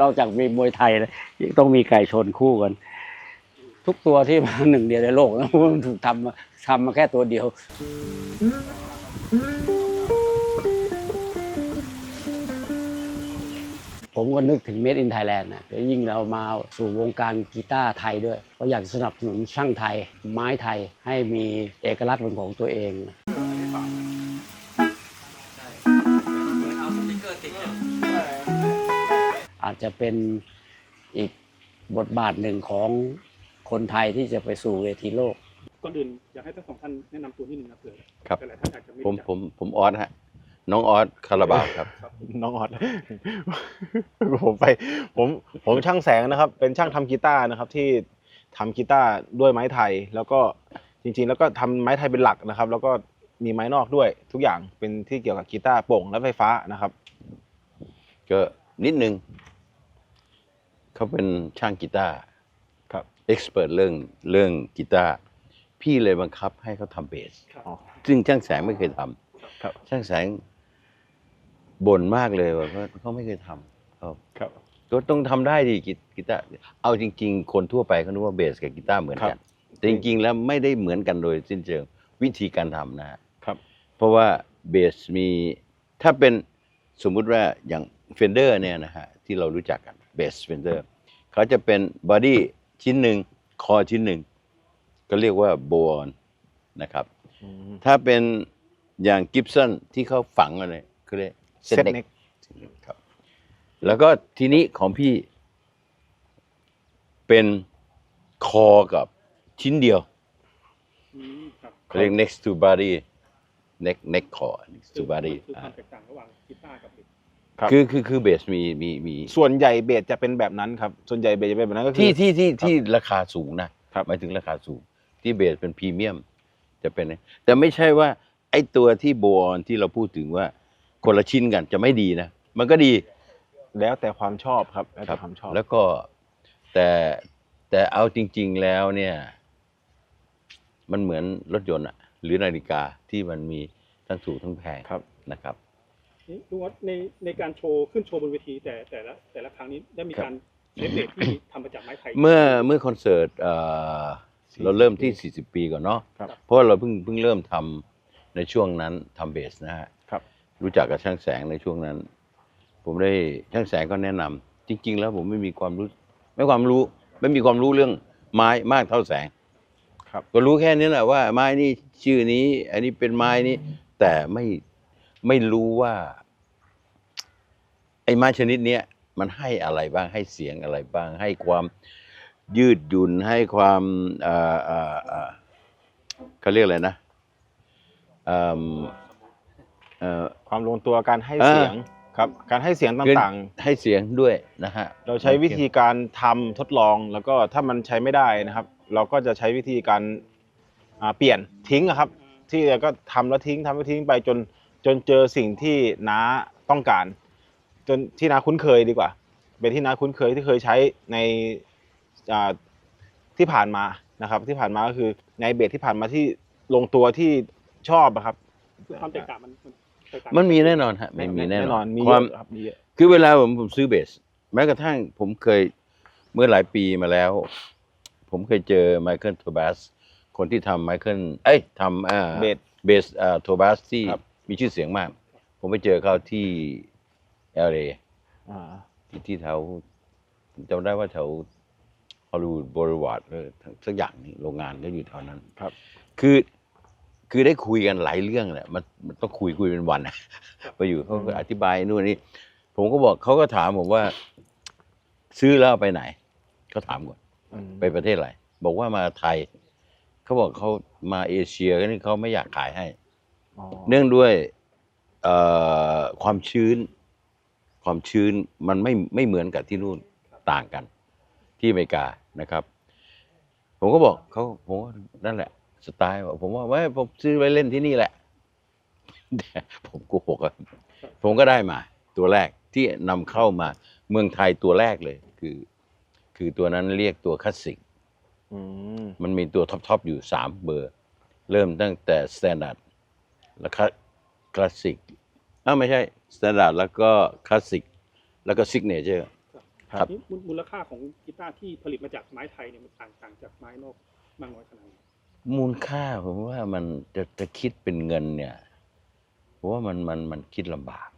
นอกจากมีมวยไทยแล้วต้องมีไก่ชนคู่กัน ทุกตัวที่มาหนึ่งเดียวในโลกนะมันถูกทำมาทำมาแค่ตัวเดียว ผมก็นึกถึง Made in Thailand นะแล้วยิ่งเรามาสู่วงการกีตาร์ไทยด้วย ก็อยากสนับสนุนช่างไทย ไม้ไทยให้มีเอกลักษณ์เป็นของตัวเอง อาจจะเป็นอีกบทบาทหนึ่งของคนไทยที่จะไปสู่เวทีโลก ก่อนอื่นอยากให้ทั้งสองท่านแนะนำตัวนิดนึงนะเผื่อครับ หลายๆท่านอาจจะไม่ผมรู้จักผมผมออสฮะ น้องออสคาราบาวครับน้องออด ผมไป ผมผมช่างแสงนะครับ เป็นช่างทำกีตาร์นะครับ ที่ทำกีตาร์ด้วยไม้ไทย แล้วก็จริง ๆ แล้วก็ทำไม้ไทยเป็นหลักนะครับ แล้วก็มีไม้นอกด้วย ทุกอย่างเป็นที่เกี่ยวกับกีตาร์โปร่งและไฟฟ้านะครับ ก็นิดนึง เขาเป็นช่างกีตาร์ครับเอ็กซ์เพรสเรื่องเรื่องกีตาร์พี่เลยบังคับให้เขาทำเบสครับอ๋อ ซึ่งช่างแสงไม่เคยทำครับช่างแสงบ่นมากเลยว่าเขาเขาไม่เคยทำครับ ครับ ก็ต้องทำได้ดิกีกีตาร์เอาจริง ๆ คนทั่วไปเขานึกว่าเบสกับกีตาร์เหมือนกันแต่จริง ๆ แล้วไม่ได้เหมือนกันโดยสิ้นเชิงวิธีการทำนะฮะครับ เพราะว่าเบสมีถ้าเป็นสมมุติว่าอย่างเฟนเดอร์เนี่ยนะฮะที่เรารู้จักกันเบสเฟนเดอร์ เขาจะเป็นบอดี้ชิ้นหนึ่งคอชิ้นหนึ่งก็เรียกว่าโบนนะครับอืมถ้าเป็นอย่างกิฟสันที่เขาฝังอะไรเขาเรียกเซต Set เน็ neck กครับ แล้วก็ทีนี้ของพี่เป็นคอกับชิ้นเดียวอืมครับเขาเรียก next to body neck neck core next คื to อ body คือคอ่าวามแตกต่างระหว่างกีตาร์กับเบส ครับ คือคือคือเบสมีมีมีส่วนใหญ่เบสจะเป็นแบบนั้นครับ ส่วนใหญ่เบสจะเป็นแบบนั้นก็คือที่ที่ที่ที่ราคาสูงนะครับ หมายถึงราคาสูง ที่เบสเป็นพรีเมียม จะเป็นแต่ไม่ใช่ว่า ไอ้ตัวที่โบออนที่เราพูดถึงว่าคนละชิ้นกันจะไม่ดีนะ มันก็ดี แล้วแต่ความชอบครับ แล้วครัแต่บความชอบ แล้วก็แต่แต่เอาจริง ๆแล้วเนี่ย มันเหมือนรถยนต์อะหรือนาฬิกาที่มันมีทั้งถูกทั้งแพงครับ นะครับ นี่ดูว่าในในการโชว์ขึ้นโชว์บนเวทีแต่แต่ละแต่ละครั้งนี้ได้มีการใช้เบสที่ทำมาจากไม้ไผ่เมื่อเมื่อคอนเสิร์ตเอ่อ40เราเริ่มที่ 40 ปีก่อนเนาะครับ เพราะว่าเราเพิ่งเพิ่งเริ่มทำในช่วงนั้นทำเบสนะฮะครับ รู้จักกับช่างแสงในช่วงนั้น ผมได้ช่างแสงก็แนะนำจริง ๆ แล้วผมไม่มีความรู้ ไม่ความรู้ ไม่มีความรู้เรื่องไม้มากเท่าแสง ครับ ก็รู้แค่นี้แหละว่าไม้นี่ชื่อนี้ อันนี้เป็นไม้นี้แต่ไม่ ไม่รู้ว่า ไอ้ไม้ชนิดเนี้ยมันให้อะไรบ้างให้เสียงอะไรบ้าง ให้ความยืดหยุ่นให้ความเอ่อเอ่อเอ่อเขาเรียกอะไรนะเอิ่มเอ่อความลงตัวการให้อ่าเสียงครับ การให้เสียงต่างให้เสียงด้วยนะฮะๆเราใช้วิธีการทำทดลองแล้วก็ถ้ามันใช้ไม่ได้นะครับ เราก็จะใช้วิธีการอ่าเปลี่ยนทิ้งอะครับ ที่ก็ทำแล้วทิ้งทำแล้วทิ้งไปจน จนเจอสิ่งที่น้าต้องการ จนที่น้าคุ้นเคยดีกว่า เป็นที่น้าคุ้นเคยที่เคยใช้ในอ่าที่ผ่านมานะครับ ที่ผ่านมาก็คือในเบสที่ผ่านมาที่ลงตัวที่ชอบอะครับคือความแตกต่างมันมันแตกต่างมันมีแน่นอนฮะมันมีแน่นอนมีคเยวามอะครับมีเยอะคือเวลาผมผมซื้อเบส แม้กระทั่งผมเคยเมื่อหลายปีมาแล้ว ผมเคยเจอไมเคิลโทบัสคนที่ทำไมเคิลเอ้ยทำอ่าเบสเบสอ่าโทบัสที่ครับ มีชื่อเสียงมาก ผมไปเจอเขาที่เอลเออ่าที่ที่แถวผมจำได้ว่าแถวฮอลลีวูดบริวารสักอย่างนี่โรงงานก็อยู่แถวนั้น ครับ คือคือได้คุยกันหลายเรื่องแหละมันมันต้องคุยคุยเป็นวันอะไปอยู่เขาก็อธิบายนู่นนี่ผมก็บอกเขาก็ถามผมว่า ซื้อแล้วเอาไปไหนเขาถามก่อน อืมไปประเทศอะไร บอกว่ามาไทย เขาบอกเขามาเอเชียก็นี่เขาไม่อยากขายให้อ๋อ เนื่องด้วยเอ่อความชื้น ความชื้นมันไม่ไม่เหมือนกับที่นู่นต่างกัน ที่อเมริกานะครับ ผมก็บอกเขาผมว่านั่นแหละ สไตล์บอกผมว่าไม่ผมซื้อไว้เล่นที่นี่แหละแต่ผมโกูหกอะผมก็ได้มา ตัวแรกที่นำเข้ามาเมืองไทยตัวแรกเลย คือ คือตัวนั้นเรียกตัวคลาสสิกอืมมันมีตัวท็อปๆอยู่สามเบอร์ เริ่มตั้งแต่สแตนดาร์ด แล้วคลาสสิกอ้าวไม่ใช่สแตนดาร์ดแล้วก็คลาสสิกแล้วก็ซิกเนเจอร์ ครับ นี่มูลมูลค่าของกีตาร์ที่ผลิตมาจากไม้ไทยเนี่ยมันต่างต่างจากไม้นอกมากน้อยขนาดไหนมูลค่าผมว่ามันจะจะคิดเป็นเงินเนี่ยผมว่ามันมันมันคิดลำบาก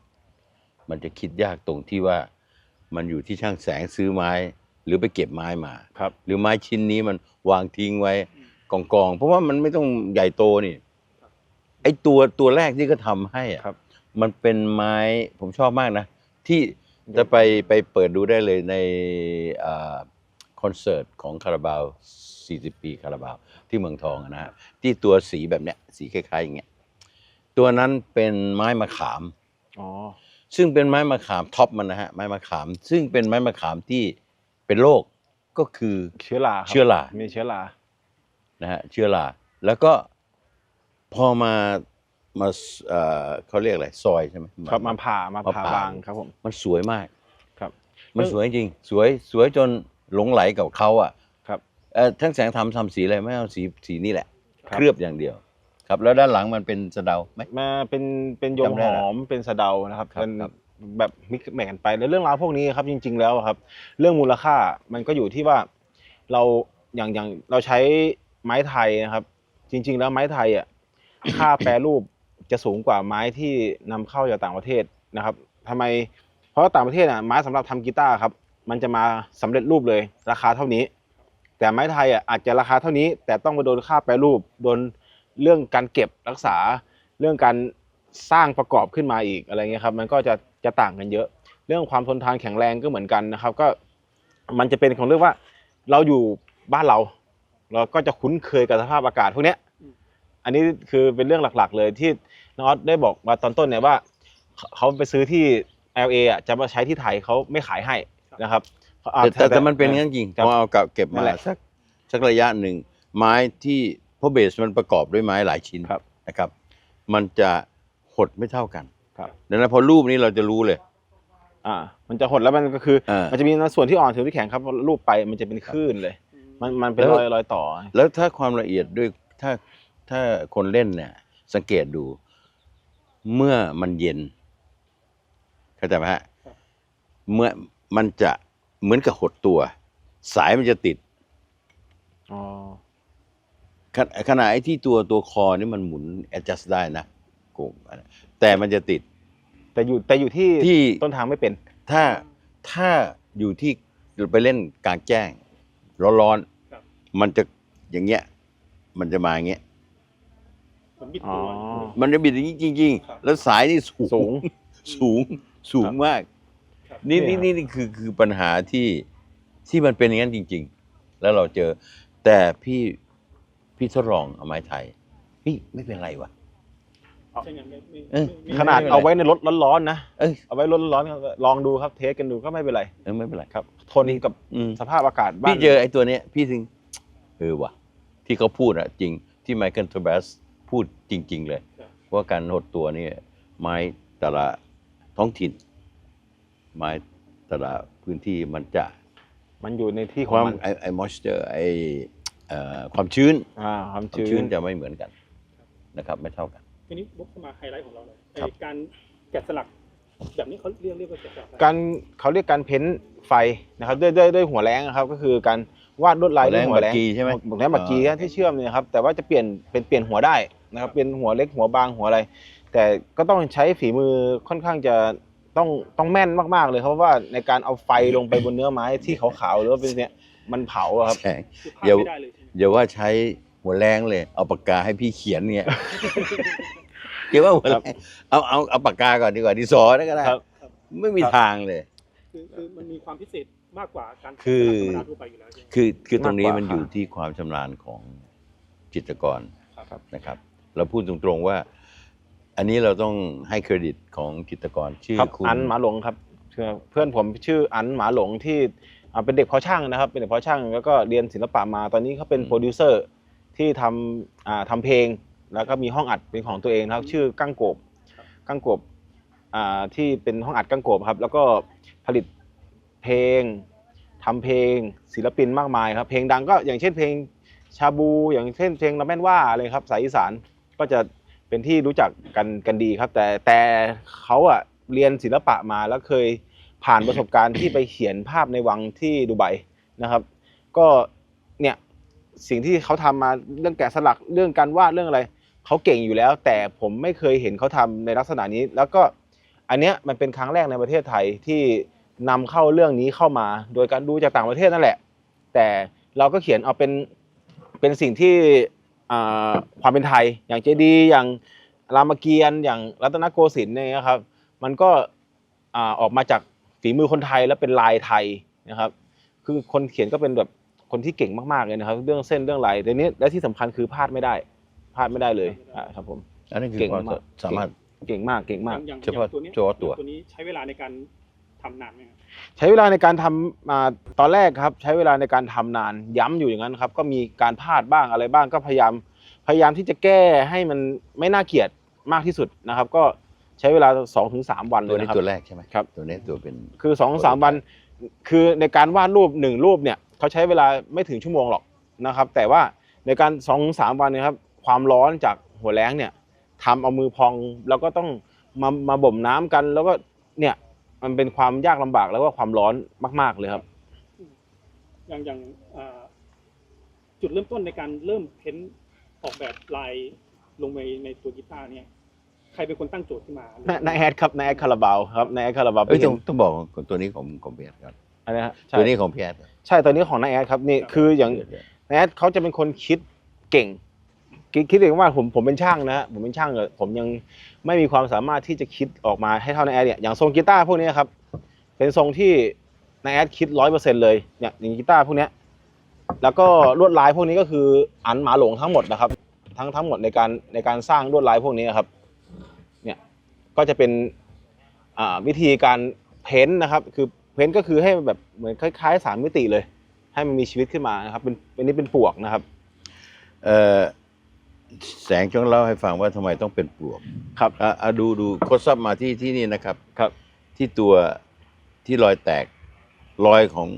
มันจะคิดยากตรงที่ว่ามันอยู่ที่ช่างแสงซื้อไม้ หรือไปเก็บไม้มาครับ หรือไม้ชิ้นนี้มันวางทิ้งไว้กองกองๆเพราะว่ามันไม่ต้องใหญ่โตนี่ ไอตัวตัวแรกที่ก็ทำให้อะครับ มันเป็นไม้ผมชอบมากนะ ที่จะไปไปเปิดดูได้เลยในอาคอนเสิร์ตของคาราบาว 40 ปีคาราบาว ที่เมืองทองอะนะฮะที่ตัวสีแบบเนี้ยสีคล้ายๆอย่างเงี้ยตัวนั้นเป็นไม้มะขาม อ๋อ ซึ่งเป็นไม้มะขามท็อปมันนะฮะไม้มะขาม ซึ่งเป็นไม้มะขามที่เป็นโรคก็คือ เชื้อราครับเชื้อรา มีเชื้อรา นะฮะเชื้อราแล้วก็ พอมามาเอ่อเขาเรียกอะไรซอยใช่ไหมครับมาผ่ามามาผ่าผ่าบางครับผมมันสวยมากครับ มันสวยจริง สวยสวยจนหลงไหลกับเขาอะครับเอ่อทั้งแสงทำทำสีอะไรไม่เอาสีสีนี่แหละครับเคลือบอย่างเดียว ครับ แล้วด้านหลังมันเป็นสะเดาไหมมาเป็นเป็นโยมจำได้หแล้วอมเป็นสะเดานะครับครับเป็นครับแบบมิกซ์แมทกันไปแล้วเรื่องราวพวกนี้ครับจริง ๆ แล้วครับ เรื่องมูลค่ามันก็อยู่ที่ว่าเราอย่างอย่างเราใช้ไม้ไทยนะครับ จริง ๆ แล้วไม้ไทยอะ ค่าแปรรูปจะสูงกว่าไม้ที่นำเข้าจากต่างประเทศนะครับทำไม เพราะต่างประเทศอะไม้สำหรับทำกีตาร์ครับ มันจะมาสำเร็จรูปเลย ราคาเท่านี้ แต่ไม้ไทยอะอาจจะราคาเท่านี้ แต่ต้องมาโดนค่าแปรรูปโดนเรื่องการเก็บรักษา เรื่องการสร้างประกอบขึ้นมาอีกอะไรเงี้ยครับมันก็จะจะต่างกันเยอะ เรื่องความทนทานแข็งแรงก็เหมือนกันนะครับ ก็มันจะเป็นของเรื่องว่าเราอยู่บ้านเรา เราก็จะคุ้นเคยกับสภาพอากาศพวกเนี้ย อันนี้คือเป็นเรื่องหลักๆ เลยที่น้องออสได้บอกมาตอนต้นเนี่ยว่าเขาเขาไปซื้อที่ LA อะจะมาใช้ที่ไทยเขาไม่ขายให้นะครับอ่าแต่แต่แต่มันเป็นงั้นจริงครับพอเอาเก็บนั่มานแหละสักสักระยะหนึ่งไม้ที่เพราะเบสมันประกอบด้วยไม้หลายชิ้นครับ นะครับ มันจะหดไม่เท่ากันครับ ดังนั้นพอรูปนี้เราจะรู้เลย อ่า มันจะหดแล้วมันก็คืออ่ามั มันจะมีส่วนที่อ่อนส่วนที่แข็งครับพอรูปไปมันจะเป็นคลื่นเลย มันมันเป็นแล้วรอยรอยต่อ แล้วถ้าความละเอียดด้วยถ้า ถ้าคนเล่นเนี่ย สังเกตดู เมื่อมันเย็นเข้าใจไหมฮะครับเมื่อมันจะเหมือนกับหดตัว สายมันจะติดอ๋อขณะขณะไอ้ที่ตัวตัวคอนี่มันหมุน adjust ได้นะโกงอะไรแต่มันจะติด แต่อยู่แต่อยู่ที่ที่ ต้นทางไม่เป็น ถ้าถ้าอยู่ที่ไปเล่นกลางแจ้ง ร้อนครับๆมันจะอย่างเงี้ย มันจะมาอย่างเงี้ย ผมบิดอ๋อตัวมันจะบิดอย่างนี้จริง ครับ ๆ แล้วสายนี่สูสูง สูงสูงมาก ครับ นี่เนี่นี่ยนี่นี่คือคือปัญหาที่ที่มันเป็นอย่างนั้นจริง ๆ แล้วเราเจอ แต่พี่พี่ทดลองเอาไม้ไทยนี่ไม่เป็นไรวะ ใช่งั้นไม่ไม่เออ ไม่ขนาดไม่เป็นไรเอาไว้ในรถร้อนๆนะเอ้ยเอาไว้รถร้อนๆลองดูครับเทสกันดูก็ไม่เป็นไรเออไม่เป็นไรครับ ทนกับอืมสภาพอากาศบ้านพี่เจอไอ้ตัวเนี้ย พี่ถึงเออว่ะที่เขาพูดอะจริงที่ไมเคิลโทบัส พูดจริง ๆ เลย ว่าการหดตัวนี่ไม้แต่ละท้องถิ่น ไม้แต่ละพื้นที่มันจะมันอยู่ในที่ขคองวามมันไอไอมอสเจอร์ไอเอ่อความชื้นอ่าความความชื้ชื้นนจะไม่เหมือนกันนะครับ ไม่เท่ากันทีนี้วกเข้ามาไฮไลท์ของเราเลยครับไอ้การแกะสลักแบบนี้เขาเรียกเรียกว่าแกะสลักอะไรการเขาเรียกการเพ้นท์ไฟนะครับด้วยด้วยด้วยหัวแรงนะครับก็คือการวาดลวดลายด้วยหัวแรงบักกีใช่ไหมหัวแรงบักกีที่เชื่อมเนี่ยครับแต่ว่าจะเปลี่ยนเป็นเปลี่ยนหัวได้ นะครับเป็นหัวเล็กหัวบางหัวอะไร แต่ก็ต้องใช้ฝีมือค่อนข้างจะต้องต้องแม่นมากๆเลยครับเพราะว่าในการเอาไฟลงไปบนเนื้อไม้ที่ขาวๆหรือว่าเป็นเนี่ยมันเผาอะครับแสงคือพลาดเดี๋ยวไม่ได้เลยใช่ไหมอย่าว่าใช้หัวแรงเลย เอาปากกาให้พี่เขียนเนี่ยเดี๋ยวว่าหัวแรงเอาเอาเอาปากกาก่อนดีกว่าดิสอนะก็ได้ครับ ไม่มีครับทางเลย คือคือมันมีความพิเศษมากกว่าการคือ ธรรมดาทั่วไปอยู่แล้วใช่ไหม คือคือตรงนี้มากกว่ามันอยู่ค่ะที่ความชำนาญของจิตรกรครับ นะครับ เราพูดตรงๆว่า อันนี้เราต้องให้เครดิตของจิตรกรชื่อครับคุณอันหมาหลงครับคือเพื่อนผมชื่ออันหมาหลงที่อ่าเป็นเด็กเพาะช่างนะครับ เป็นเด็กเพาะช่างแล้วก็เรียนศิลปะมาตอนนี้เขาเป็นโปรดิวเซอร์ที่ทำอ่าทำเพลง แล้วก็มีห้องอัดเป็นของตัวเองนะครับ ชื่อกั้งโกบกั้งโกบอ่าที่เป็นห้องอัดกั้งโกบครับ แล้วก็ผลิตเพลงทำเพลงศิลปินมากมายครับ เพลงดังก็อย่างเช่นเพลงชาบู อย่างเช่นเพลงละแม่นว่าอะไรครับสายอีสาน ก็จะเป็นที่รู้จักกันกันดีครับ แต่แต่เขาอะเรียนศิลปะมาแล้วเคยผ่านประสบการณ์ที่ไปเขียนภาพในวังที่ดูไบนะครับ ก็เนี่ยสิ่งที่เขาทำมาเรื่องแกะสลักเรื่องการวาดเรื่องอะไรเขาเก่งอยู่แล้ว แต่ผมไม่เคยเห็นเขาทำในลักษณะนี้ แล้วก็อันเนี้ยมันเป็นครั้งแรกในประเทศไทยที่นำเข้าเรื่องนี้เข้ามา โดยการดูจากต่างประเทศนั่นแหละ แต่เราก็เขียนเอาเป็นเป็นสิ่งที่ ความเป็นไทย อย่างเจดีย์อย่างรามเกียรติ์อย่างรัตนโกสินทร์เนี่ยนะครับ มันก็อ่าออกมาจากฝีมือคนไทยและเป็นลายไทยนะครับ คือคนเขียนก็เป็นแบบคนที่เก่งมากๆเลยนะครับ เรื่องเส้นเรื่องลายแต่นี้และที่สำคัญคือพลาดไม่ได้พลาดไม่ได้เลยอ่าครับผมอันนั้นคือเก่งความมากสามารถเก่งมากเก่งมากอย่างเฉพาะอย่างตัวนี้ยเฉพาะตัวตัวนี้ใช้เวลาในการ ทำนานไหมครับใช้เวลาในการทำมาตอนแรกครับ ใช้เวลาในการทำนานย้ำอยู่อย่างนั้นครับ ก็มีการพลาดบ้างอะไรบ้างก็พยายามพยายามที่จะแก้ให้มันไม่น่าเกลียดมากที่สุดนะครับ ก็ใช้เวลา2อถึงสวันเลตัวยนี้นะครับ ตัวแรกใช่ไหมครับ ตัวนี้ตัวเป็น คือ2อสามวัน คือในการวาดรูปหนึ่งรูปเนี่ยเขาใช้เวลาไม่ถึงชั่วโมงหรอกนะครับ แต่ว่าในการ2อสามวันเนะครับ ความร้อนจากหัวแล้งเนี่ยทำเอามือพองแล้วก็ต้องมามาบ่มน้ำกัน แล้วก็เนี่ย มันเป็นความยากลำบากแล้วก็ความร้อนมาก ๆเลยครับ อย่างอย่างอ่าจุดเริ่มต้นในการเริ่มเพ้นท์ออกแบบลายลงในในตัวกีตาร์เนี่ย ใครเป็นคนตั้งโจทย์ขึ้นมานายนายแอดครับนายแอดคาราบาวครับนายแอดคาราบาวเอ้ยเห็ต้อนงต้องบอกว่าตัวนี้ของของเพียรครับอะไรนะฮะใช่ตัวนี้ของเพียรใช่ตัวนี้ของนายแอดครับนี่คืออย่างนายแอดเขาจะเป็นคนคิดเก่ง คิดคิดเองว่าผมผมเป็นช่างนะฮะผมเป็นช่างอะผมยังไม่มีความสามารถที่จะคิดออกมาให้เท่าในแอดเนี่ยอย่างทรงกีตาร์พวกนี้ครับเป็นทรงที่ในแอดคิดร้อยเปอร์เซ็นต์เลยเนี่ยอย่างกีตาร์พวกนี้แล้วก็ลวดลายพวกนี้ก็คืออันหมาหลงทั้งหมดนะครับ ทั้งทั้งหมดในการในการสร้างลวดลายพวกนี้ครับเนี่ยก็จะเป็นวิธีการเพ้นท์นะครับ คือเพ้นท์ก็คือให้แบบเหมือนคล้ายๆสามมิติเลย ให้มันมีชีวิตขึ้นมานะครับเป็นเป็นนี้เป็นปวกนะครับเอ่อ แสงจงเล่าให้ฟังว่าทำไมต้องเป็นปลวกครับ อะอะดูดูโคซับมาที่ที่นี่นะครับ ครับ ที่ตัวที่รอยแตกรอยของ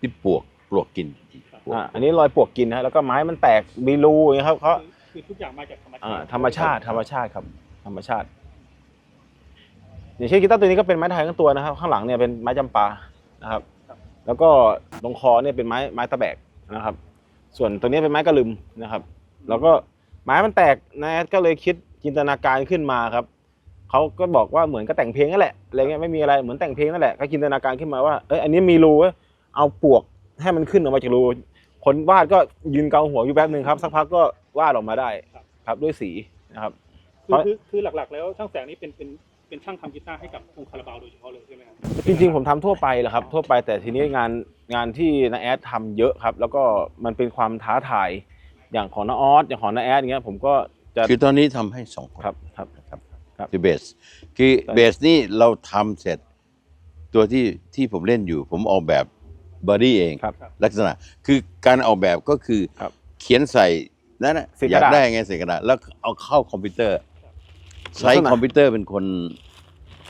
ที่ปลวกปลวกกินปลวก อ่าอันนี้รอยปวกกินนะฮะแล้วก็ไม้มันแตกมีรูอย่างเงี้ยครับเขาคือคือทุกอย่างมาจากธรรมชาอ่าติธรรมชาติธรรมชาติครับ ธรรมชาติ อย่างเช่นกีตาร์ตัวนี้ก็เป็นไม้ไทยทั้งตัวนะครับ ข้างหลังเนี่ยเป็นไม้จำปานะครับ แล้วก็ตรงคอเนี่ยเป็นไม้ไม้ตะแบกนะครับ ส่วนตัวนี้เป็นไม้กระลึมนะครับ แล้วก็ ไม้มันแตกนะก็เลยคิดจินตนาการขึ้นมาครับเขาก็บอกว่าเหมือนก็แต่งเพลงนั่นแหละอะไรเงี้ยไม่มีอะไรเหมือนแต่งเพลงนั่นแหละก็จินตนาการขึ้นมาว่าเอ้ยอันนี้มีรูเว้ยเอาปลวกให้มันขึ้นออกมาจากรูคนวาดก็ยืนเกาหัวอยู่แป๊บหนึ่งครับ สักพักก็วาดออกมาได้ครับด้วยสีนะครับคือคือคือหลักๆ แล้วช่างแสงนี่เป็นเป็นเป็นช่างทำกีตาร์ให้กับองค์คาราบาวโดยเฉพาะเลยใช่ไหมครับจริงๆผมทำทั่วไปแหละครับทั่วไปแต่ทีนี้งานงานที่นาแอดทำเยอะครับ แล้วก็มันเป็นความท้าทาย อย่างของนาออสอย่างของนาแอดอย่างเงี้ยผมก็จะคือตอนนี้ทำให้สองคนครับครับ นะครับครับ คือเบส คือตอนนี้เบสนี่เราทำเสร็จ ตัวที่ที่ผมเล่นอยู่ ผมออกแบบบอดี้เอง ครับ ลักษณะคือการออกแบบก็คือครับเขียนใส่นั่นนะใส่กอยาระกดาษได้ไงใส่กระดาษแล้วเอาเข้าคอมพิวเตอร์ ใช้ลักษณะ คอมพิวเตอร์เป็นคน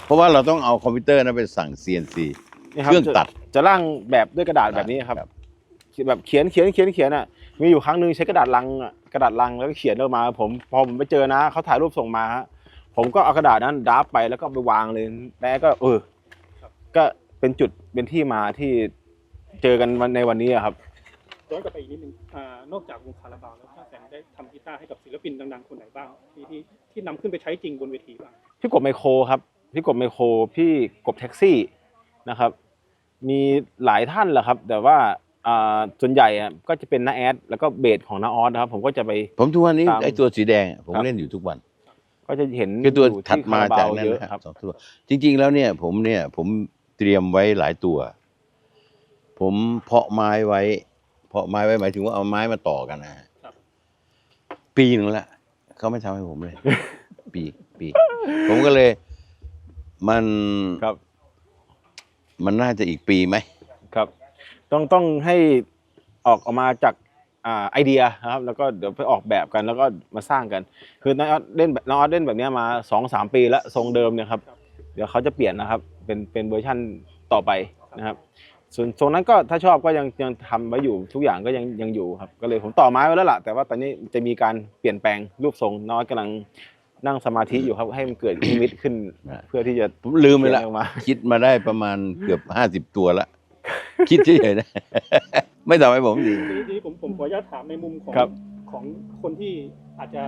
เพราะว่าเราต้องเอาคอมพิวเตอร์นั้นไปสั่ง CNC นี่เครื่องตัดจะจะร่างแบบด้วยกระดาษแบบนี้ครับแบบเขียนเขียนเขียนเขียนอะ มีอยู่ครั้งหนึ่งใช้กระดาษลังอะกระดาษลังแล้วก็เขียนออกมา ผมพอผมไปเจอนะเขาถ่ายรูปส่งมาฮะผมก็เอากระดาษนั้นดับไปแล้วก็เอาไปวางเลยแม่ก็เออก็เป็นจุดเป็นที่มาที่เจอกันวันในวันนี้อะครับย้อนกลับไปอีกนิดนึงอ่านอกจากวงคาราบาวแล้วช่างแสงได้ทำกีตาร์ให้กับศิลปินดังๆคนไหนบ้างที่ที่ที่นำขึ้นไปใช้จริงบนเวทีบ้างพี่กบไมโครครับพี่กบไมโครพี่กบแท็กซี่นะครับ มีหลายท่านแหละครับ แต่ว่าอ่า ส่วนใหญ่อะก็จะเป็นน้าแอดแล้วก็เบสของน้าออสนะครับผมก็จะไป ผมทุกวันนี้ตามไอ้ตัวสีแดงอะผมครับ เล่นอยู่ทุกวัน ก็จะเห็นคือตัวยู่ถัดที่มาครบจากวนั้นเยนะอะคครัรับบสองตัว จริง ๆ แล้วเนี่ย ผมเนี่ยผมเตรียมไว้หลายตัว ผมเพาะไม้ไว้ เพาะไม้ไว้หมายถึงว่าเอาไม้มาต่อกันนะฮะครับ ปีหนึงละเขาไม่ทำให้ผมเลย ปีปี ผมก็เลย มันครับ มันน่าจะอีกปีไหมครับ ต้องต้องให้ออกออกมาจากอ่าไอเดียนะครับแล้วก็เดี๋ยวไปออกแบบกันแล้วก็มาสร้างกัน คือน้องออสเล่นแบบน้องออสเล่นแบบเนี้ยมาสองสามปีแล้วทรงเดิมเนี่ยครับเดี๋ยวเขาจะเปลี่ยนนะครับเป็นเป็นเวอร์ชั่นต่อไปนะครับส่วนทรงนั้นก็ถ้าชอบก็ยังยังทำไว้อยู่ทุกอย่างก็ยังยังอยู่ครับก็เลยผมต่อไม้ไว้แล้วล่ะแต่ว่าตอนนี้จะมีการเปลี่ยนแปลงรูปทรงน้องออสกำลังนั่งสมาธิอยู่ครับให้มันเกิดนิมิตขึ้นนะเพื่อที่จะผมลืมไปละเขียนออกมาคิดมาได้ประมาณเกือบห้าสิบตัวละ คิดเฉยๆนะ ไม่ทำให้ผมดีทีนี้ทีนี้ผมผมขออนุญาตถามในมุมของครับ ของคนที่อาจจะ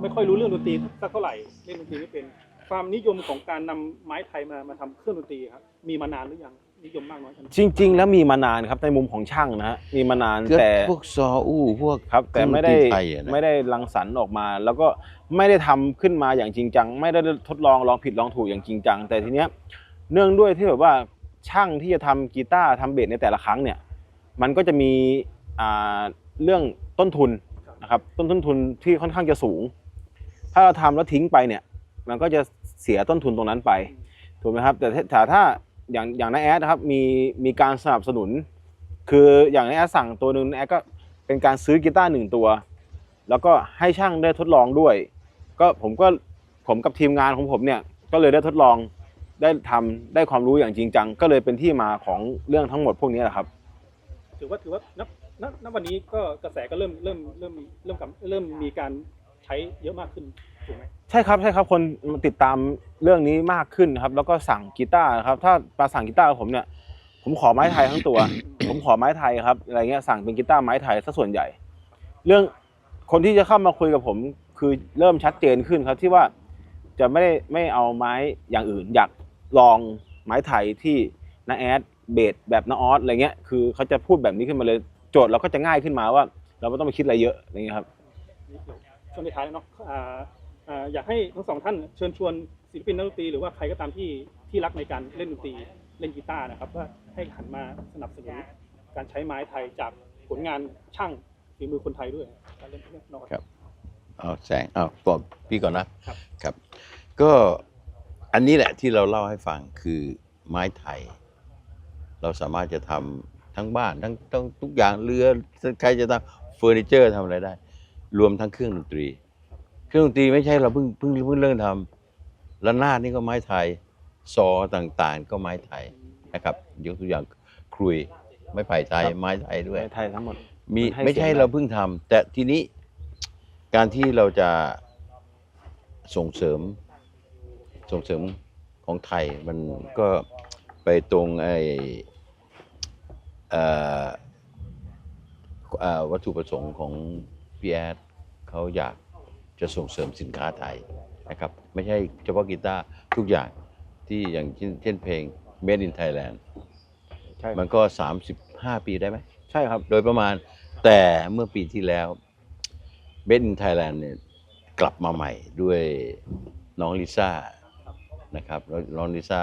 ไม่ค่อยรู้เรื่องดนตรีสักเท่าไหร่เล่นดนตรีไม่เป็น ความนิยมของการนำไม้ไทยมามาทำเครื่องดนตรีครับมีมานานหรือยังนิยมมากน้อยขนาดไหนจริง ๆ แล้วมีมานานครับในมุมของช่างนะฮะมีมานานก็แต่พวกซออู้พวก ครับแต่ไม่ได้เครื่องดนตรีไทยอะนะ ไม่ได้รังสรรค์ออกมา แล้วก็ไม่ได้ทำขึ้นมาอย่างจริงจังไม่ได้ทดลองลองผิดลองถูกอย่างจริงจังแต่ทีเนี้ยเนื่องด้วยที่แบบว่า ช่างที่จะทำกีตาร์ทำเบสในแต่ละครั้งเนี่ยมันก็จะมีอ่าเรื่องต้นทุนนะครับต้นต้นทุนที่ค่อนข้างจะสูง ถ้าเราทำแล้วทิ้งไปเนี่ยมันก็จะเสียต้นทุนตรงนั้นไปถูกไหมครับแต่ถ้าถ้าอย่างอย่างนแอดนะครับมีมีการสนับสนุน คืออย่างนแอดสั่งตัวหนึ่งน้าแอดก็เป็นการซื้อกีตาร์หนึ่งตัว แล้วก็ให้ช่างได้ทดลองด้วย ก็ผมก็ผมกับทีมงานของผมเนี่ยก็เลยได้ทดลอง ได้ทำได้ความรู้อย่างจริงจัง ก็เลยเป็นที่มาของเรื่องทั้งหมดพวกนี้แหละครับ ถือว่าถือว่าณณณวันนี้ก็กระแสก็เริ่มเริ่มเริ่มเริ่มกับเริ่มมีการใช้เยอะมากขึ้นถูกไหมใช่ครับใช่ครับคนติดตามเรื่องนี้มากขึ้นนะครับ แล้วก็สั่งกีตาร์นะครับ ถ้ามาสั่งกีตาร์กับผมเนี่ย ผมขอไม้ไทยทั้งตัว ผมขอไม้ไทยครับอะไรเงี้ยสั่งเป็นกีตาร์ไม้ไทยซะส่วนใหญ่ เรื่องคนที่จะเข้ามาคุยกับผมคือเริ่มชัดเจนขึ้นครับที่ว่าจะไม่ได้ไม่เอาไม้อย่างอื่น อยาก ลองไม้ไทยที่นาแอดเบสแบบนาออสอะไรเงี้ยคือเขาจะพูดแบบนี้ขึ้นมาเลยโจทย์เราก็จะง่ายขึ้นมาว่า เราไม่ต้องไปคิดอะไรเยอะอะไรเงี้ยครับนี่เดี๋ยวช่วงท้ายแล้วเนาะอ่าอ่าอยากให้ทั้งสองท่านเชิญชวนศิลปินนักดนตรีหรือว่าใครก็ตามที่ที่รักในการเล่นดนตรีเล่นกีตาร์นะครับว่าให้หันมาสนับสนุนการใช้ไม้ไทยจากผลงานช่างฝีมือคนไทยด้วยการเล่นเนี่ยนอกครับเอาแสงเอาบอกพี่ก่อนนะครับครับ ก็ อันนี้แหละที่เราเล่าให้ฟังคือไม้ไทย เราสามารถจะทำทั้งบ้านทั้งทั้งทุกอย่างเรือใครจะทำเฟอร์นิเจอร์ทำอะไรได้ รวมทั้งเครื่องดนตรี เครื่องดนตรีไม่ใช่เราเพิ่งเพิ่งเพิ่งเริ่มทำระนาดนี่ก็ไม้ไทยซอต่างๆ ก็ไม้ไทยนะครับยกตัวอย่างครุยไม้ไผ่ไทยครับไม้ไทยด้วยไม้ไทยทั้งหมดมีมันให้ไม่ใช่เสียงเราเพิ่งทำแต่ทีนี้การที่เราจะส่งเสริม ส่งเสริมของไทยมันก็ไปตรงไอเอ่อเอ่อวัตถุประสงค์ของพีแอดเขาอยากจะส่งเสริมสินค้าไทยนะครับ ไม่ใช่เฉพาะกีตาร์ทุกอย่างที่อย่างเช่นเช่นเพลง Made in Thailand ใช่มันก็ 35 ปีได้ไหม ใช่ครับ โดยประมาณแต่เมื่อปีที่แล้วเบนไทยแลนด์เนี่ยกลับมาใหม่ด้วยน้องลิซ่า นะครับแล้วน้องลิซ่า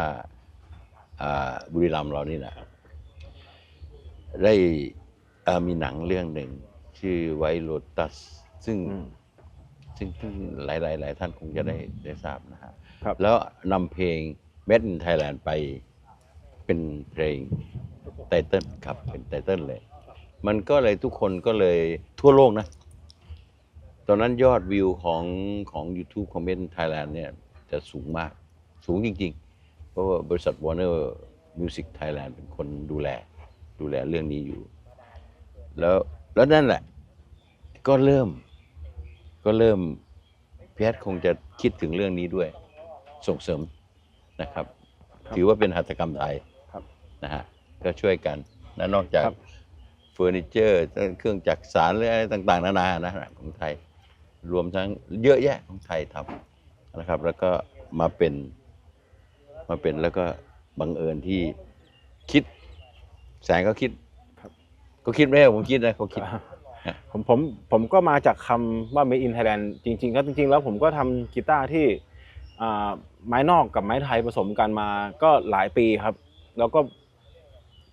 อ่าบุรีรัมย์เรานี่นะได้อ่ามีหนังเรื่องหนึ่งชื่อไวโรตัส ซึ่งอืมซึ่งซึ่งหลายหลายหลายท่านคงจะได้ได้ทราบนะฮะครับแล้วนำเพลง Made in Thailand ไปเป็นเพลงไตเติ้ลครับ เป็นไตเติ้ลเลย มันก็เลยทุกคนก็เลยทั่วโลกนะ ตอนนั้นยอดวิวของของ YouTube ของเมนไทยแลนด์เนี่ยจะสูงมาก สูงจริง ๆ เพราะว่าบริษัท Warner Music Thailand เป็นคนดูแลดูแลเรื่องนี้อยู่ แล้วแล้วนั่นแหละ ก็เริ่มก็เริ่มแพทย์คงจะคิดถึงเรื่องนี้ด้วยส่งเสริมนะครับครับถือว่าเป็นหัตถกรรมไทยครับนะฮะก็ช่วยกันนะนอกจากครับเฟอร์นิเจอร์เครื่องจักรสารหรืออะไรต่างๆ นานานะของไทย รวมทั้งเยอะแยะของไทยทำนะครับ แล้วก็มาเป็น มาเป็นแล้วก็บังเอิญที่คิด แสงก็คิดครับก็คิดไม่ใช่ผมคิดนะเขาคิดอ่าผมผมผมก็มาจากคำว่า made in Thailand จริง ๆ ก็จริง ๆ แล้วผมก็ทำกีตาร์ที่อ่าไม้นอกกับไม้ไทยผสมกันมาก็หลายปีครับ แล้วก็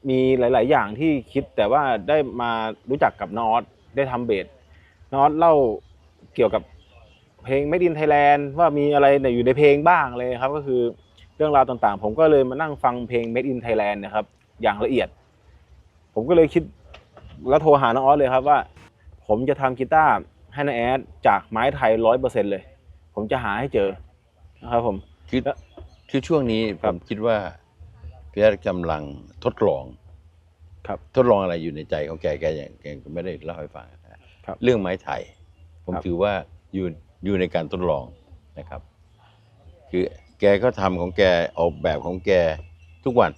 มีหลาย ๆ อย่างที่คิดแต่ว่าได้มารู้จักกับนอตได้ทำเบสนอตเล่าเกี่ยวกับเพลง made in Thailand ว่ามีอะไรเนี่ยอยู่ในเพลงบ้างเลยครับก็คือ เรื่องราวต่างๆ ผมก็เลยมานั่งฟังเพลง made in Thailand นะครับ อย่างละเอียด ผมก็เลยคิดแล้วโทรหาน้องออสเลยครับว่า ผมจะทำกีตาร์ให้น้าแอดจากไม้ไทยร้อยเปอร์เซ็นเลย ผมจะหาให้เจอนะครับผม คือแล้วคือช่วงนี้คผรับมคิดว่าพี่แอดกำลังทดลอง ครับทดลองอะไรอยู่ในใจของแกแกยังแกก็ไม่ได้เล่าให้ฟังนะครับเรื่องไม้ไทย ผมครับถือว่าอยู่อยู่ในการทดลองนะครับ คือ แกก็ทำของแกออกแบบของแกทุกวัน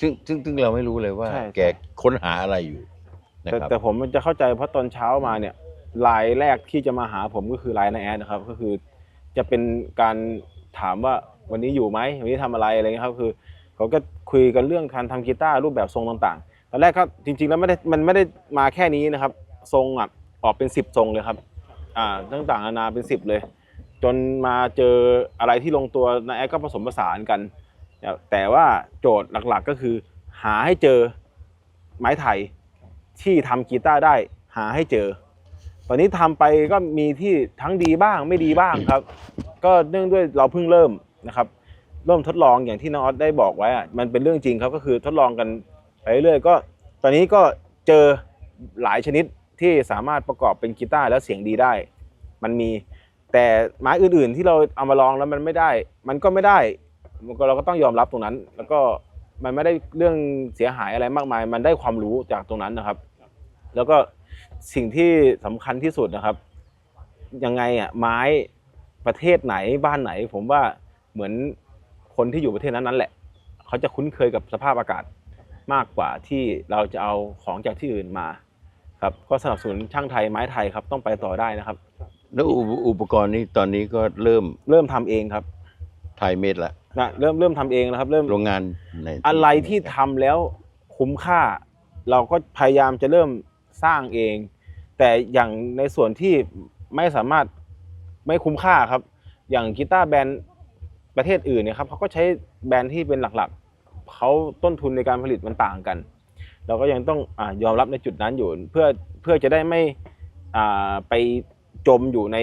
ซึ่งซึ่งซึ่งเราไม่รู้เลยว่า ใช่ แกค้นหาอะไรอยู่นะแต่ครับ แต่ผมมันจะเข้าใจเพราะตอนเช้ามาเนี่ยไลน์แรกที่จะมาหาผมก็คือไลน์นาแอดนะครับ ก็คือจะเป็นการถามว่าวันนี้อยู่ไหมวันนี้ทำอะไรอะไรเงี้ยครับคือเขาก็คุยกันเรื่องการทำกีตาร์รูปแบบทรงต่างๆตอนแรกก็จริง ๆ แล้วไม่ได้มันไม่ได้มาแค่นี้นะครับ ทรงอะออกเป็นสิบทรงเลยครับ อ่าต่างๆนานาเป็นสิบเลย จนมาเจออะไรที่ลงตัวนาแอดก็ผสมผสานกัน แต่แต่ว่าโจทย์หลักๆก็คือ หาให้เจอไม้ไทยที่ทำกีตาร์ได้หาให้เจอ ตอนนี้ทำไปก็มีที่ทั้งดีบ้างไม่ดีบ้างครับ ก็เนื่องด้วยเราเพิ่งเริ่มนะครับเริ่มทดลองอย่างที่น้องออสได้บอกไว้อะมันเป็นเรื่องจริงครับก็คือทดลองกันไปเรื่อยๆก็ ตอนนี้ก็เจอหลายชนิดที่สามารถประกอบเป็นกีตาร์แล้วเสียงดีได้ มันมี แต่ไม้อื่นๆที่เราเอามาลองแล้วมันไม่ได้ มันก็ไม่ได้มันก็เราก็ต้องยอมรับตรงนั้น แล้วก็มันไม่ได้เรื่องเสียหายอะไรมากมาย มันได้ความรู้จากตรงนั้นนะครับ แล้วก็สิ่งที่สำคัญที่สุดนะครับยังไงอะไม้ประเทศไหนบ้านไหน ผมว่าเหมือนคนที่อยู่ประเทศนั้นนั่นแหละ เขาจะคุ้นเคยกับสภาพอากาศมากกว่าที่เราจะเอาของจากที่อื่นมาครับก็สนับสนุนช่างไทยไม้ไทยครับต้องไปต่อได้นะครับ แล้วอุปอุปกรณ์นี้ตอนนี้ก็เริ่มเริ่มทำเองครับไทยเมดละนะเริ่มเริ่มทำเองนะครับ เริ่มโรงงานในอะไรที่ทำแล้วคุ้มค่า เราก็พยายามจะเริ่มสร้างเอง แต่อย่างในส่วนที่ไม่สามารถไม่คุ้มค่าครับ อย่างกีตาร์แบรนด์ประเทศอื่นเนี่ยครับเขาก็ใช้แบรนด์ที่เป็นหลักๆเขาต้นทุนในการผลิตมันต่างกัน เราก็ยังต้องอายอมรับในจุดนั้นอยู่ เพื่อเพื่อจะได้ไม่อ่าไป จมอยู่ใน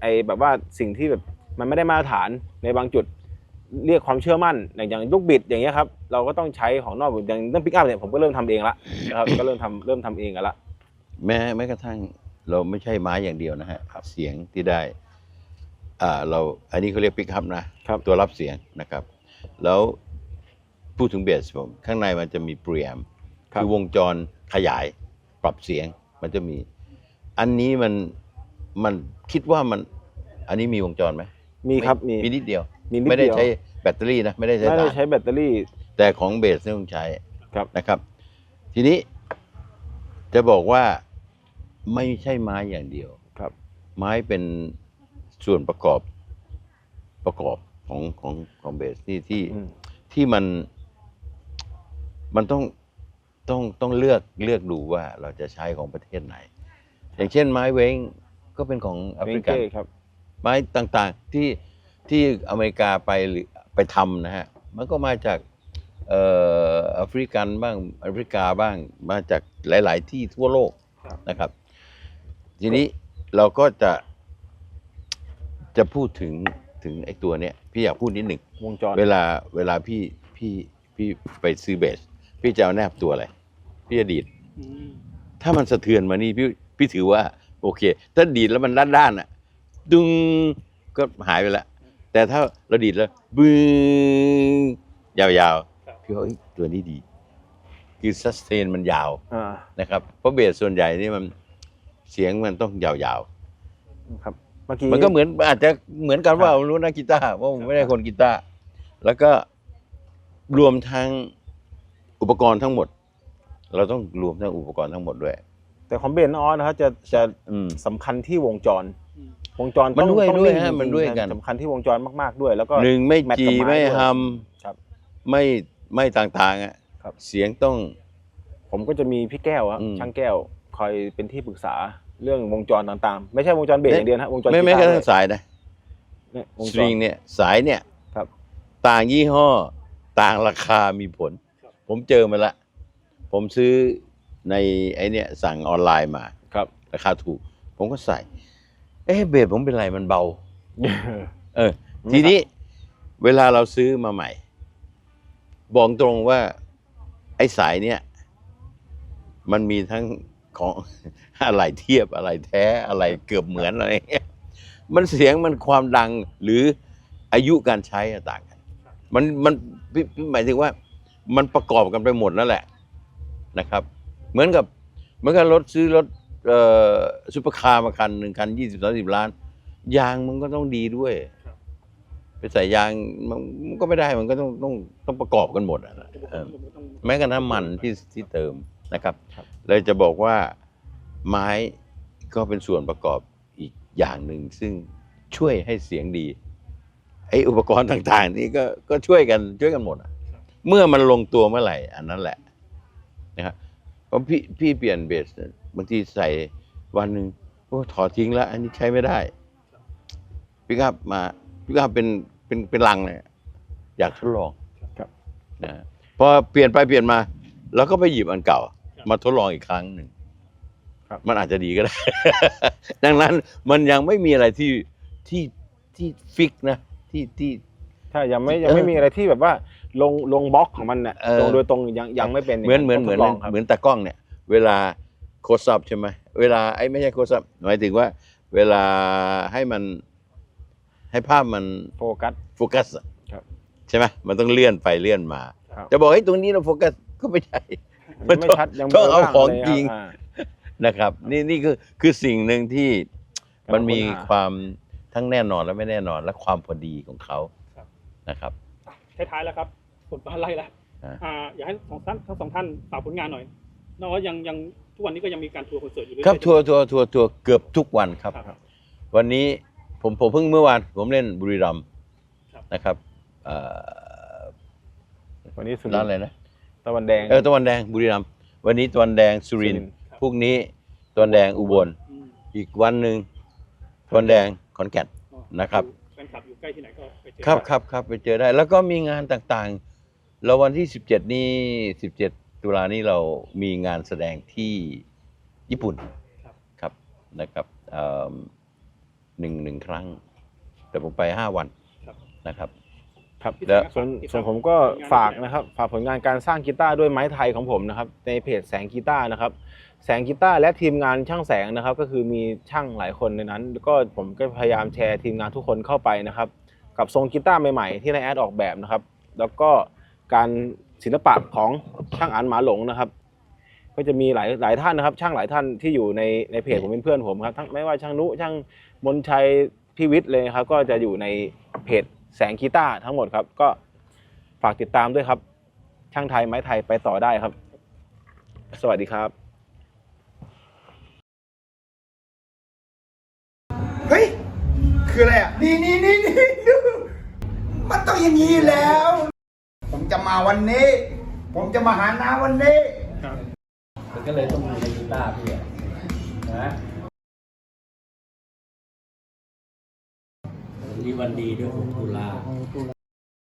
ไอแบบว่าสิ่งที่แบบมันไม่ได้มาตรฐานในบางจุดเรียกความเชื่อมั่นอย่างอย่างลูกบิดอย่างเงี้ยครับเราก็ต้องใช้ของนอกอย่างเรื่องปิกอัพเนี่ยผมก็เริ่มทำเองละนะครับก็เริ่มทำเริ่มทำเองกันละแม้แม้กระทั่งเราไม่ใช่ไม้อย่างเดียวนะฮะเสียงที่ได้อ่าเราอันนี้เขาเรียกปิกอัพนะครับตัวรับเสียงนะครับ แล้วพูดถึงเบสผมข้างในมันจะมีเปรียมครับคือวงจรขยายปรับเสียงมันจะมี อันนี้มัน มันคิดว่ามัน อันนี้มีวงจรไหมมีครับมีมีนิดเดียว มีนิดไม่ได้เดียวใช้แบตเตอรี่นะไม่ได้ใช้ไม่ได้ถ่านใช้แบตเตอรี่ แต่ของเบสเนี่ยต้องใช้ครับ นะครับ ทีนี้จะบอกว่าไม่ใช่ไม้อย่างเดียว ครับ ไม้เป็นส่วนประกอบประกอบของของของเบสที่ที่อืม ที่มัน มันต้องต้องต้องเลือกเลือกดูว่าเราจะใช้ของประเทศไหน อย่างเช่นไม้เว้ง ก็เป็นของแอฟเวริงกันเก้ครับไม้ต่างๆที่ที่อเมริกาไปหรือไปทำนะฮะมันก็มาจากเอ่อแอฟริกันบ้างแอฟริกาบ้างมาจากหลาย ๆ ที่ทั่วโลกครับนะครับ ทีนี้เราก็จะจะพูดถึงถึงไอ้ตัวเนี้ยพี่อยากพูดนิดหนึ่งวงจรเวลาเวลาพี่พี่พี่ไปซื้อเบส พี่จะเอาแนบตัวอะไร พี่จะดีดอืมถ้ามันสะเทือนมานี่พี่พี่ถือว่า โอเค ถ้าดีดแล้วมันด้านด้านๆอะ ดึงก็หายไปแล้วแต่ถ้าเราดีดแล้วบึ้งยาวๆพี่ว่าเอ้ยตัวนี้ดี คือซัสเทนมันยาวอ่านะครับ เพราะเบสส่วนใหญ่นี่มันเสียงมันต้องยาวครับเมื่อกี้ ๆ มันก็เหมือนอาจจะเหมือนกันว่าผมรู้นะกีตาร์ว่าผมไม่ได้คนกีตาร์แล้วก็รวมทั้งอุปกรณ์ทั้งหมด เราต้องรวมทั้งอุปกรณ์ทั้งหมดด้วย แต่ของเบนออสนะครับจะจะอืม สำคัญที่วงจรอืมวงจรมันต้องด้วยต้องด้วยงฮะจริงๆมันด้วยกัน สำคัญที่วงจรมากๆด้วย แล้วก็ หนึ่งไม่แมทจีกับไม้ไม่ด้วยทครับำไม่ไม่ต่างๆอะครับ เสียงต้อง ผมก็จะมีพี่แก้วครับอืม ช่างแก้วคอยเป็นที่ปรึกษาเรื่องวงจรต่างๆ ไม่ใช่วงจรเบสอย่างเดียวนะวงจรไม่ไม่กกีระตาทั่งด้วยสายนะเนี่ยวงสจตริรงเนี่ยสายเนี่ยครับ ต่างยี่ห้อ ต่างราคามีผล ผมเจอมาละ ผมซื้อ ในไอเนี่ยสั่งออนไลน์มาครับ ราคาถูก ผมก็ใส่ เอ๊ะเบสผมเป็นไรมันเบา เออ ทีนี้เวลาเราซื้อมาใหม่ บอกตรงว่า ไอ้สายเนี่ยมันมีทั้งของอะไรเทียบอะไรแท้อะไรเกือบเหมือนอะไรเงี้ยมันเสียงมันความดังหรืออายุการใช้อะต่างกัน มันมันพี่พี่หมายถึงว่า มันประกอบกันไปหมดนั่นแหละนะครับ เหมือนกับเหมือนกับรถซื้อรถเอ่อซุปเปอร์คาร์มาคันหนึ่งคันยี่สิบสามสิบล้าน ยางมันก็ต้องดีด้วยครับไปใส่ยางมันมันก็ไม่ได้มันก็ต้องต้องต้องประกอบกันหมดอะนะอุปกเอรอณ์ต้องแม้กระทั่งน้ำมันที่ที่เติมนะครับครับ เลยจะบอกว่าไม้ก็เป็นส่วนประกอบอีกอย่างหนึ่ง ซึ่งช่วยให้เสียงดีไอ้อุปกรณ์ต่าง ๆ นี่ก็ก็ช่วยกันช่วยกันหมดอะเมื่อมันลงตัวเมื่อไหร่ อันนั้นแหละนะครับเพ ราะพี่พี่เปลี่ยนเบสเนี่ยบางทีใส่วันหนึ่งโอ้ถอดทิ้งแล้ว อันนี้ใช้ไม่ได้พี่ครับมาพี่ครับเป็นเป็นเป็นลังเลยอยากทดลองครับนะพอเปลี่ยนไปเปลี่ยนมาเราก็ไปหยิบอันเก่า มาทดลองอีกครั้งหนึ่งครับมันอาจจะดีก็ได้ ดังนั้นมันยังไม่มีอะไรที่ที่ที่ฟิกนะที่ที่ถ้ายังไม่ยังไม่มีอะไรที่แบบว่า ลงลงบล็อกของมันเนี่ยเออลงโดยตรงยังยังไม่เป็นเหมือนเหมือนเหมือนต้งทดลงครับเหมือนตากล้องเนี่ยเวลาโคสับใช่ไหมเวลาไอ้ไม่ใช่โคสับหมายถึงว่า เวลาให้มันให้ภาพมันโฟกัสโฟกัสอะครับใช่ไหมมันต้องเลื่อนไปเลื่อนมาครับจะบอกให้ยตรงนี้เราโฟกัสก็ไม่ใช่มันไม่ชัดยังต้องเอาบลของบ้ลยจริงอ่านะครับ นี่นี่คือคือสิ่งหนึ่งที่กำลังมันมีค้นหาความทั้งแน่นอนและไม่แน่นอนและความพอดีของเขาครับนะครับท้ายๆแล้วครับ ผลบ้านไล่แล้วอ่าอ่าอยากให้สองท่านทั้งสองท่านฝากผลงานหน่อยนอกว่ายังยังทุกวันนี้ก็ยังมีการทัวร์คอนเสิร์ตอยู่เรื่อยๆครับทัวร์ทัวร์ทัวร์ทัวร์เกือบทุกวันครับครับ วันนี้ผมผมเพิ่งเมื่อวานผมเล่นบุรีรัมย์ครับนะครับเอ่อวันนี้สุริร้านนทอะไรร์นะตะวันแดงเออตะวันแดงบุรีรัมย์วันนี้ตะวันแดงสุรินทร์ครับพรุ่งนี้ตะวันแดงอุบลอืมอีกวันหนึ่งตะวันแดงขอนแก่นอ๋อนะครับแฟนคลับอยู่ใกล้ที่ไหนก็ไปเจอครับครับครับไปเจอได้ แล้วก็มีงานต่างๆ แล้ววันที่ 17 นี้17 ตุลานี้เรามีงานแสดงที่ญี่ปุ่นครับ ครับนะครับเอิ่มหนึ่งหนึ่งครั้ง แต่ผมไป 5 วันครับ นะครับ ครับพี่แล้วแสงส่วนติดตามส่วนผมก็ผลงานฝากได้ไหมนะครับฝากผลงานการสร้างกีตาร์ด้วยไม้ไทยของผมนะครับในเพจแสงกีตาร์นะครับ แสงกีตาร์และทีมงานช่างแสงนะครับ ก็คือมีช่างหลายคนในนั้น แล้วก็ผมก็พยายามแชร์ทีมงานทุกคนเข้าไปนะครับ กับทรงกีตาร์ใหม่ๆที่นายแอดออกแบบนะครับ แล้วก็ การศิลปะของช่างอันหมาหลงนะครับ ก็จะมีหลายหลายท่านนะครับ ช่างหลายท่านที่อยู่ในในเพจผมเป็นเพื่อนผมครับทั้งไม่ว่าช่างนุช่างมนชัยพี่วิทย์เลยครับ ก็จะอยู่ในเพจแสงกีตาร์ทั้งหมดครับ ก็ฝากติดตามด้วยครับ ช่างไทยไม้ไทยไปต่อได้ครับ สวัสดีครับเฮ้ย คืออะไรอะ นี่นี่นี่นี่มันต้องอย่างนี้แล้ว จะมาวันนี้ ผมจะมาหาน้าวันนี้ครับมันก็เลยต้องมีในกีตาร์พี่อะนะวันนี้วันดีด้วย6ตุลา